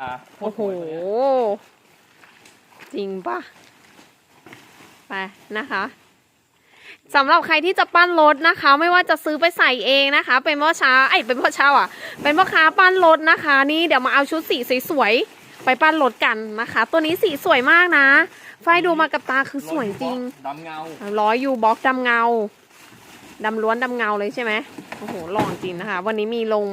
อ่าโอ้โห จริงปะไปนะคะสำหรับใครที่จะปั้นรถนะคะ ไม่ว่าจะซื้อไปใส่เองนะคะ เป็นพ่อช้าไอ้ยเป็นพ่อเช่าอะ เป็นพ่อค้าปั้นรถนะคะ นี่เดี๋ยวมาเอาชุดสีสวยๆไปปั้นรถกันนะคะ ตัวนี้สีสวยมากนะไฟดูมากับตาคือสวยจริงดำเงาร้อยยูบ็อกดำเงาดำล้วนดำเงาเลยใช่ไหม โอ้โหหล่อจริงนะคะ วันนี้มีลง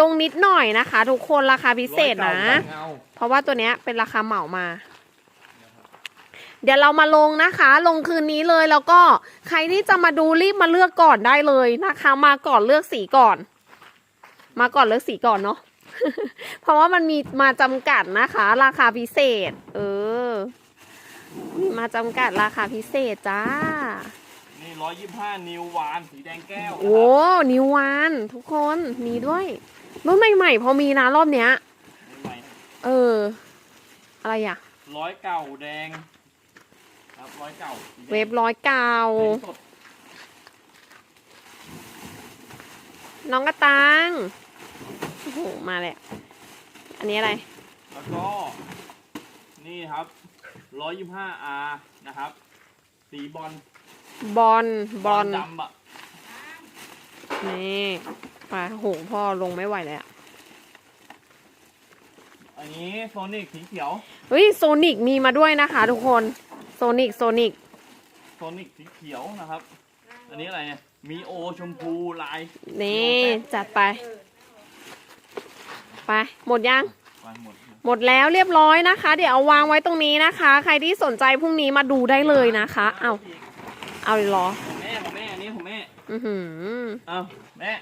ลงนิดหน่อยนะคะ ทุกคนราคาพิเศษนะร้อยเก่าดำเงาเพราะว่าตัวเนี้ยเป็นราคาเหมามา เดี๋ยวเรามาลงนะคะ ลงคืนนี้เลยแล้วก็ใครที่จะมาดูรีบมาเลือกก่อนได้เลยนะคะ มาก่อนเลือกสีก่อน มาก่อนเลือกสีก่อนเนาะเพราะว่ามันมีมาจำกัดนะคะ ราคาพิเศษ เออ มีมาจำกัดราคาพิเศษจ้า นี่ร้อยยี่ห้านิววานสีแดงแก้วโอ้นิววานทุกคนมีด้วยรุ่นใหม่ๆพอมีนะรอบเนี้ยใหม่เออ อะไรอะร้อยเก่าแดงครับร้อยเก่าสีแดงเว็บร้อยเก้าแดงสดน้องกระตังโอ้โหมาเลยอะอันนี้อะไร แล้วก็ นี่ครับร้อยยี่ห้าอาร์นะครับ สีบอล บอลบอลดำอะนี่ไปโอ้โหพ่อลงไม่ไหวเลยอะอันนี้โซนิกสีเขียวเฮ้ยโซนิกมีมาด้วยนะคะทุกคนโซนิกโซนิกโซนิกสีเขียวนะครับ อันนี้อะไรเนี่ยมีโอชมพูลายนี่จัดไป ไปหมดยังไปหมดหมดแล้วเรียบร้อยนะคะ เดี๋ยวเอาวางไว้ตรงนี้นะคะ ใครที่สนใจพรุ่งนี้มาดูได้เลยนะคะ เอา เอาเลยเหรอ ของแม่ของแม่อันนี้ของแม่ อือหือ เอาแม่